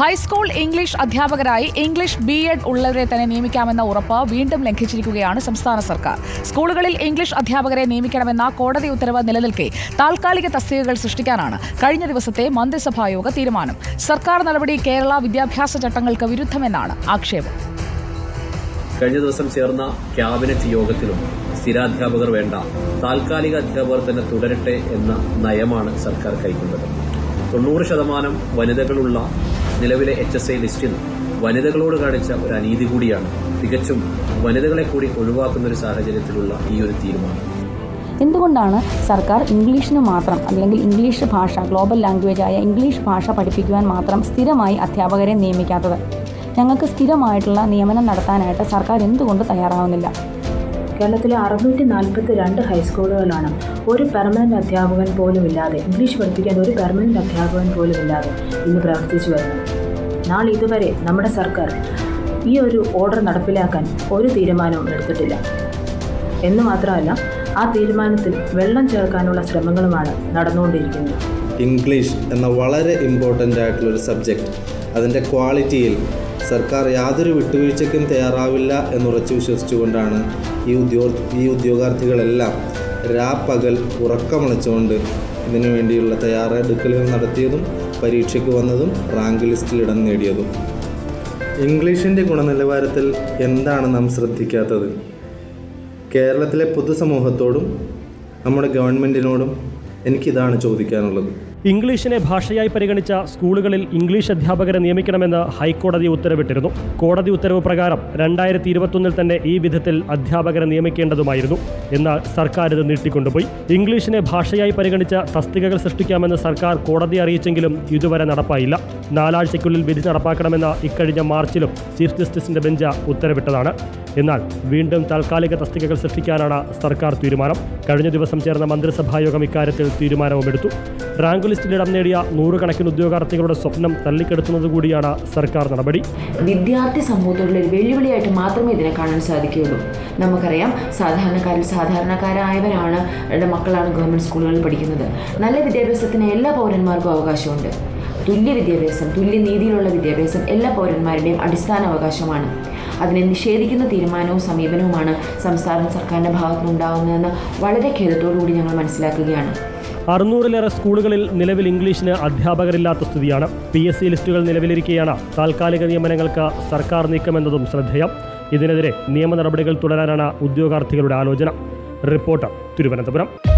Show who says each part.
Speaker 1: High school English അധ്യാപകരായി English B Ed ഉള്ളവരെ തന്നെ നിയമിക്കാമെന്ന ഉറപ്പ് വീണ്ടും ലംഘിച്ചിരിക്കുകയാണ് സംസ്ഥാന സർക്കാർ. സ്കൂളുകളിൽ ഇംഗ്ലീഷ് അധ്യാപകരെ നിയമിക്കണമെന്ന കോടതി ഉത്തരവ് നിലനിൽക്കെ താൽക്കാലിക തസ്തികകൾ സൃഷ്ടിക്കാനാണ് കഴിഞ്ഞ ദിവസത്തെ മന്ത്രിസഭായോഗ തീരുമാനം. സർക്കാർ നടപടി കേരള വിദ്യാഭ്യാസ ചട്ടങ്ങൾക്ക് വിരുദ്ധമെന്നാണ് ആക്ഷേപം.
Speaker 2: കഴിഞ്ഞ ദിവസം ചേർന്ന ക്യാബിനറ്റ് യോഗത്തിലും സ്ഥിരാധ്യാപകർ വേണ്ട താൽക്കാലിക അധ്യാപകർ തന്നെ തുടരട്ടെ എന്ന നയമാണ് സർക്കാർ കൈക്കൊണ്ടത്. തൊണ്ണൂറ് ശതമാനം വനിതകളുള്ള നിലവിലെ എച്ച് എസ് ഐ ലിസ്റ്റിൽ വനിതകളോട് കാണിച്ച ഒരു അനീതി കൂടിയാണ്. തികച്ചും വനിതകളെ കൂടി ഒഴിവാക്കുന്ന ഒരു സാഹചര്യത്തിലുള്ള ഈ ഒരു തീരുമാനം.
Speaker 3: എന്തുകൊണ്ടാണ് സർക്കാർ ഇംഗ്ലീഷിന് മാത്രം അല്ലെങ്കിൽ ഇംഗ്ലീഷ് ഭാഷ ഗ്ലോബൽ ലാംഗ്വേജ് ആയ ഇംഗ്ലീഷ് ഭാഷ പഠിപ്പിക്കുവാൻ മാത്രം സ്ഥിരമായി അധ്യാപകരെ നിയമിക്കാത്തത്? ഞങ്ങൾക്ക് സ്ഥിരമായിട്ടുള്ള നിയമനം നടത്താനായിട്ട് സർക്കാർ എന്തുകൊണ്ട് തയ്യാറാവുന്നില്ല?
Speaker 4: കേരളത്തിലെ അറുന്നൂറ്റി നാൽപ്പത്തി രണ്ട് ഹൈസ്കൂളുകളാണ് ഒരു പെർമനന്റ് അധ്യാപകൻ പോലും ഇല്ലാതെ ഇംഗ്ലീഷ് പഠിപ്പിക്കാൻ ഒരു പെർമനന്റ് അധ്യാപകൻ പോലും ഇല്ലാതെ ഇന്ന് പ്രവർത്തിച്ചു വരുന്നത് നാളെ ഇതുവരെ നമ്മുടെ സർക്കാർ ഈ ഒരു ഓർഡർ നടപ്പിലാക്കാൻ ഒരു തീരുമാനവും എടുത്തിട്ടില്ല. എന്ന് മാത്രമല്ല ആ തീരുമാനത്തിൽ വെള്ളം ചേർക്കാനുള്ള ശ്രമങ്ങളുമാണ് നടന്നുകൊണ്ടിരിക്കുന്നത്.
Speaker 5: ഇംഗ്ലീഷ് എന്ന വളരെ ഇമ്പോർട്ടന്റ് ആയിട്ടുള്ള ഒരു സബ്ജക്റ്റ് അതിന്റെ ക്വാളിറ്റിയിൽ സർക്കാർ യാതൊരു വിട്ടുവീഴ്ചയ്ക്കും തയ്യാറാവില്ല എന്നുറച്ചു വിശ്വസിച്ചുകൊണ്ടാണ് ഈ ഉദ്യോഗ ഈ ഉദ്യോഗാർത്ഥികളെല്ലാം രാപ്പകൽ ഉറക്കമണച്ചുകൊണ്ട് ഇതിനു വേണ്ടിയുള്ള തയ്യാറെടുക്കലുകൾ നടത്തിയതും പരീക്ഷയ്ക്ക് വന്നതും റാങ്ക് ലിസ്റ്റിൽ ഇടം നേടിയതും. ഇംഗ്ലീഷിന്റെ ഗുണനിലവാരത്തിൽ എന്താണ് നാം ശ്രദ്ധിക്കാത്തത്? കേരളത്തിലെ പൊതുസമൂഹത്തോടും നമ്മുടെ ഗവൺമെന്റിനോടും എനിക്കിതാണ് ചോദിക്കാനുള്ളത്.
Speaker 6: ഇംഗ്ലീഷിനെ ഭാഷയായി പരിഗണിച്ച സ്കൂളുകളിൽ ഇംഗ്ലീഷ് അധ്യാപകരെ നിയമിക്കണമെന്ന് ഹൈക്കോടതി ഉത്തരവിട്ടിരുന്നു. കോടതി ഉത്തരവ് പ്രകാരം രണ്ടായിരത്തി ഇരുപത്തൊന്നിൽ തന്നെ ഈ വിധത്തിൽ അധ്യാപകരെ നിയമിക്കേണ്ടതുമായിരുന്നു. എന്നാൽ സർക്കാർ ഇത് നീട്ടിക്കൊണ്ടുപോയി. ഇംഗ്ലീഷിനെ ഭാഷയായി പരിഗണിച്ച തസ്തികകൾ സൃഷ്ടിക്കാമെന്ന് സർക്കാർ കോടതി അറിയിച്ചെങ്കിലും ഇതുവരെ നടപ്പായില്ല. നാലാഴ്ചയ്ക്കുള്ളിൽ വിധി നടപ്പാക്കണമെന്ന ഇക്കഴിഞ്ഞ മാർച്ചിലും ചീഫ് ജസ്റ്റിസിന്റെ ബെഞ്ച് ഉത്തരവിട്ടതാണ്. എന്നാൽ വീണ്ടും താൽക്കാലിക തസ്തികകൾ സൃഷ്ടിക്കാനാണ് സർക്കാർ തീരുമാനം. കഴിഞ്ഞ ദിവസം ചേർന്ന മന്ത്രിസഭായോഗം ഇക്കാര്യത്തിൽ തീരുമാനവുമെടുത്തു. റാങ്ക് ലിസ്റ്റിൽ ഇടം നേടിയ നൂറുകണക്കിന് ഉദ്യോഗാർത്ഥികളുടെ സ്വപ്നം തള്ളിക്കെടുത്തുന്നത് കൂടിയാണ് സർക്കാർ നടപടി.
Speaker 7: വിദ്യാർത്ഥി സമൂഹത്തോടുള്ള ഒരു വെല്ലുവിളിയായിട്ട് മാത്രമേ ഇതിനെ കാണാൻ സാധിക്കുകയുള്ളൂ. നമുക്കറിയാം സാധാരണക്കാരിൽ സാധാരണക്കാരായവരാണ് മക്കളാണ് ഗവൺമെന്റ് സ്കൂളുകളിൽ പഠിക്കുന്നത്. നല്ല വിദ്യാഭ്യാസത്തിന് എല്ലാ പൗരന്മാർക്കും അവകാശമുണ്ട്. തുല്യ വിദ്യാഭ്യാസം തുല്യ നീതിയിലുള്ള വിദ്യാഭ്യാസം എല്ലാ പൗരന്മാരുടെയും അടിസ്ഥാന അവകാശമാണ്. അതിനെ നിഷേധിക്കുന്ന തീരുമാനവും സമീപനവുമാണ് സംസ്ഥാന സർക്കാരിന്റെ ഭാഗത്തുനിന്നുണ്ടാകുന്നതെന്ന് വളരെ ഖേദത്തോടുകൂടി ഞങ്ങൾ മനസ്സിലാക്കുകയാണ്.
Speaker 6: അറുന്നൂറിലേറെ സ്കൂളുകളിൽ നിലവിൽ ഇംഗ്ലീഷിന് അധ്യാപകരില്ലാത്ത സ്ഥിതിയാണ്. പി എസ് സി ലിസ്റ്റുകൾ നിലവിലിരിക്കെയാണ്. താൽക്കാലിക നിയമനങ്ങൾക്ക് സർക്കാർ നീക്കമെന്നതും ശ്രദ്ധേയം. ഇതിനെതിരെ നിയമ നടപടികൾ തുടരാനാണ് ഉദ്യോഗാർത്ഥികളുടെ ആലോചന. റിപ്പോർട്ടർ തിരുവനന്തപുരം.